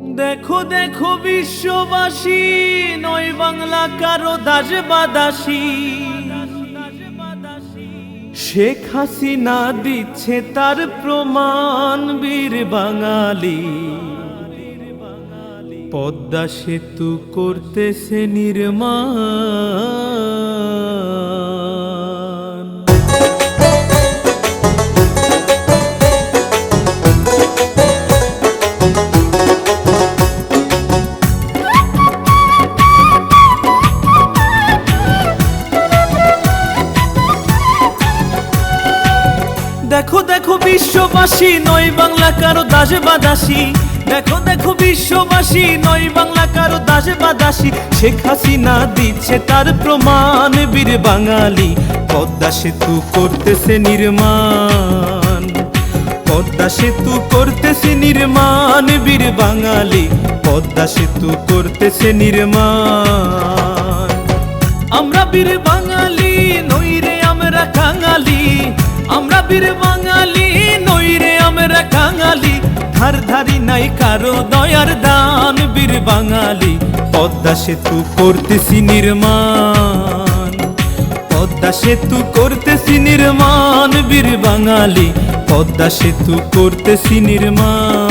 দেখো দেখো বিশ্ববাসী, নয় বাংলা, কারও দাস বাদাসী শেখ হাসিনা দিচ্ছে তার প্রমাণ, বীর বাঙালি। পদ্মা সেতু করতেছে নির্মাণ। বিশ্ববাসী নয় বাংলা কারও দাসে বাদাসী দেখো দেখো বিশ্ববাসী, নয় বাংলা কারও দাসে বাদাসী শেখ হাসিনা দিচ্ছে তার প্রমাণ, বীর বাঙালি। পদ্মা সেতু করতেছে নির্মাণ। পদ্মা সেতু করতেছে নির্মাণ, বীর বাঙালি। পদ্মা সেতু করতেছে নির্মাণ। আমরা বীর বাঙালি, নইরে আমরা কাঙালি আমরা বীর বাঙালি আমরা কাঙালি ধার ধারি নাই কারও দয়ার দান, বীর বাঙালি। পদ্মা সেতু করতেছি নির্মাণ। পদ্মা সেতু করতেছি নির্মাণ, বীর বাঙালি। পদ্মা সেতু করতেছি নির্মাণ।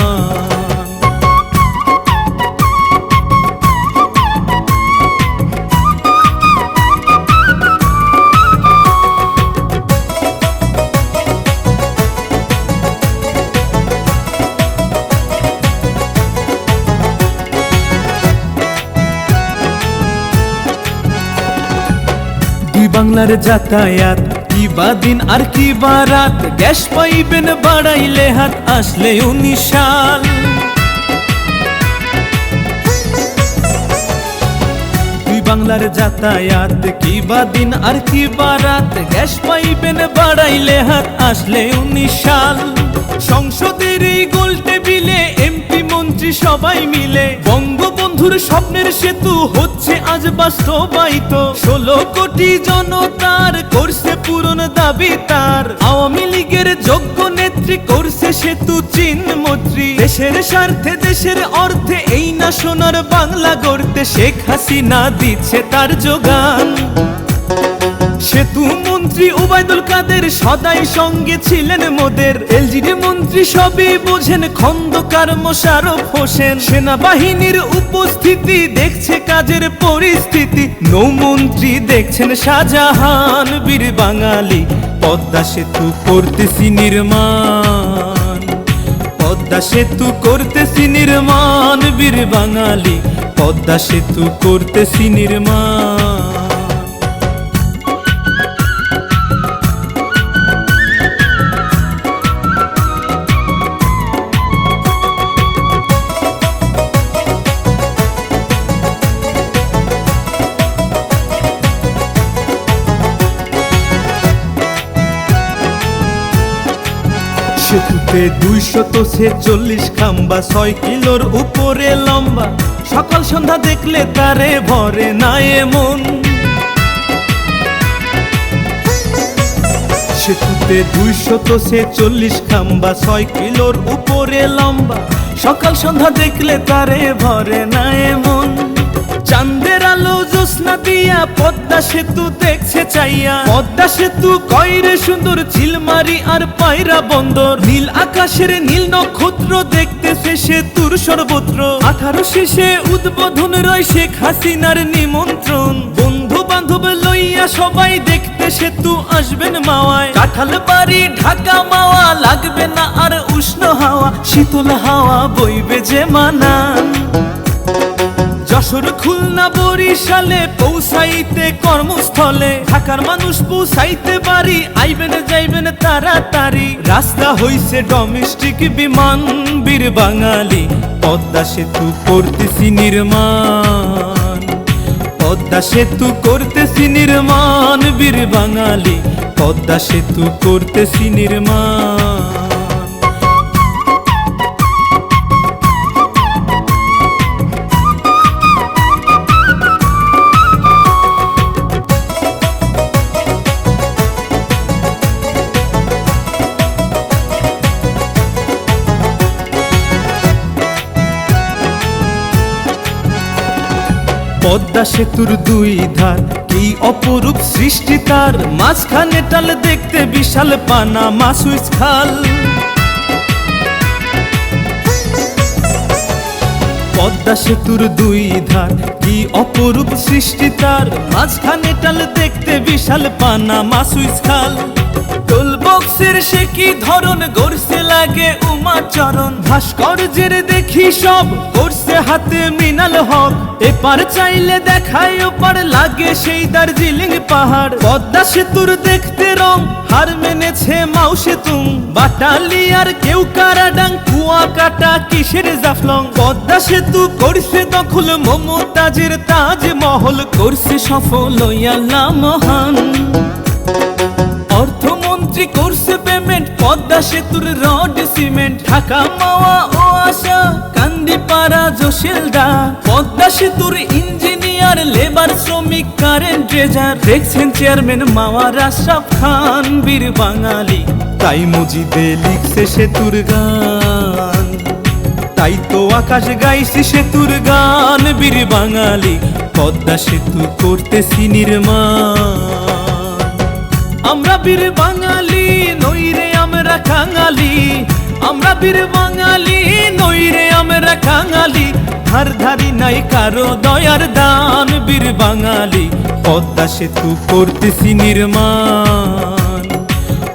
বাংলার যাতায়াত, কি বা দিন আর কি বা রাত? গ্যাস পাইবেন বাড়াইলে হাত আসলে উনিশ সাল দুই বাংলার যাতায়াত, কি বা দিন আর কি বা রাত? গ্যাস পাইবেন বাড়াইলে হাত আসলে উনিশ সাল সংসদের এই গোল টেবিলে এমপি, মন্ত্রী সবাই মিলে বঙ্গবন্ধুর স্বপ্নের সেতু হচ্ছে আজ বাস্তবায়িত। ষোলো কোটি জনতার করছে পূরণ দাবি তার। আওয়ামী লীগের যোগ্য নেত্রী করছে সেতু চীন মন্ত্রী দেশের স্বার্থে, দেশের অর্থে এই না সোনার বাংলা গড়তে শেখ হাসিনা দিচ্ছে তার যোগান। সেতু মন্ত্রী ওবায়দুল কাদের সদাই সঙ্গে ছিলেন মোদের। এলজিডি মন্ত্রী সবই বোঝেন, খন্দকার মোশারফ হোসেন। সেনাবাহিনীর উপস্থিতি দেখছে কাজের পরিস্থিতি। নৌমন্ত্রী দেখছেন শাহজাহান, বীর বাঙালি। পদ্মা সেতু করতেছি নির্মাণ। পদ্মা সেতু করতেছি নির্মাণ, বীর বাঙালি। পদ্মা সেতু করতেছি নির্মাণ। সেতুতে দুইশত ছেচল্লিশ খাম্বা, ছয় কিলোর উপরে লম্বা। সকাল সন্ধ্যা দেখলে তারে ভরে না এমন। সেতুতে দুইশত ছেচল্লিশ খাম্বা, ছয় কিলোর উপরে লম্বা। সকাল সন্ধ্যা দেখলে তারে ভরে না এমন। দিয়া পদ্মা সেতু দেখছে চাইয়া। পদ্মা সেতু কয়রে সুন্দর, ঝিলমারি আর পায়রা বন্দর। নীল আকাশের নীল নক্ষত্র দেখতেছে সেতুর সর্বত্র। আঠারো শেষে উদ্বোধন রয় শেখ হাসিনার নিমন্ত্রণ। বন্ধু বান্ধব লইয়া সবাই দেখতে সেতু আসবেন মাওয়ায়। কাঁঠাল বাড়ি, ঢাকা মাওয়া, লাগবে না আর উষ্ণ হাওয়া। শীতল হাওয়া বইবে যে মানান। যশোর খুলনা বরিশালে পৌঁছাইতে কর্মস্থলে। ঢাকার মানুষ পৌঁছাইতে পারি, আইবেন যাইবেন তাড়াতাড়ি। রাস্তা হইছে ডোমেস্টিক বিমান, বীর বাঙালি। পদ্মা সেতু করতেছি নির্মাণ। পদ্মা সেতু করতেছি নির্মাণ, বীর বাঙালি। পদ্মা সেতু করতেছি নির্মাণ। পদ্মা সেতুর দুই ধার। কি অপরূপ সৃষ্টি তার? মাঝখানে টাল দেখতে বিশাল পানা মাসুইস খাল। পদ্মা সেতুর দুই ধার। কি অপরূপ সৃষ্টি তার? মাঝখানে টাল দেখতে বিশাল পানা মাসুইস খাল। টোল সে কি ধরন? গড়ছে লাগে উমাচরণ ভাস্কর্যের দেখি সব করছে হাতে মৃণাল হক। এপার চাইলে দেখায়, ওপার লাগে সেই দার্জিলিং পাহাড়। পদ্মা সেতুর দেখতে রং, হার মেনেছে মাউসে তুম বাটালিয়ার কেউ কারাডাং কুয়া কাটা কিসের জাফলং? পদ্মা সেতু করছে দখল, মমতাজের তাজমহল করছে সফল ইয়াল্লা মহান। অর্থমন্ত্রী করছে পেমেন্ট পদ্মা সেতুর রড সিমেন্ট ঢাকা মাওয়া ও আশা, কান্দিপাড়া, জোশেলদা। পদ্মা সেতুর ইঞ্জিনিয়ার লেবার শ্রমিক কারেন্ট ট্রেজার দেখছেন চেয়ারম্যান মাওয়ার আশরাফ খান, বীর বাঙালি। তাই মজিদে লিখছে সেতুর গান। তাই তো আকাশ গাইছে সেতুর গান, বীর বাঙালি। পদ্মা সেতু করতেছি নির্মাণ। আমরা বীর বাঙালি নইরে আমরা কাঙালি আমরা বীর বাঙালি নইরে আমরা কাঙালি ধার ধারি নাই কারও দয়ার দান, বীর বাঙালি। পদ্মা সেতু করতেছি নির্মাণ।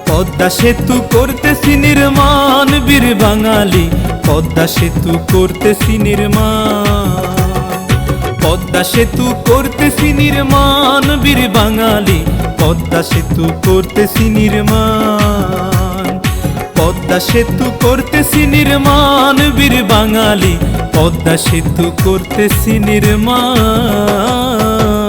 পদ্মা সেতু করতেছি নির্মাণ, বীর বাঙালি। পদ্মা সেতু করতেছি নির্মাণ। পদ্মা সেতু করতেছি নির্মাণ, বীর বাঙালি। পদ্মা সেতু করতেছি নির্মাণ। পদ্মা সেতু করতেছি নির্মাণ, বীর বাঙালি। পদ্মা সেতু করতেছি নির্মাণ।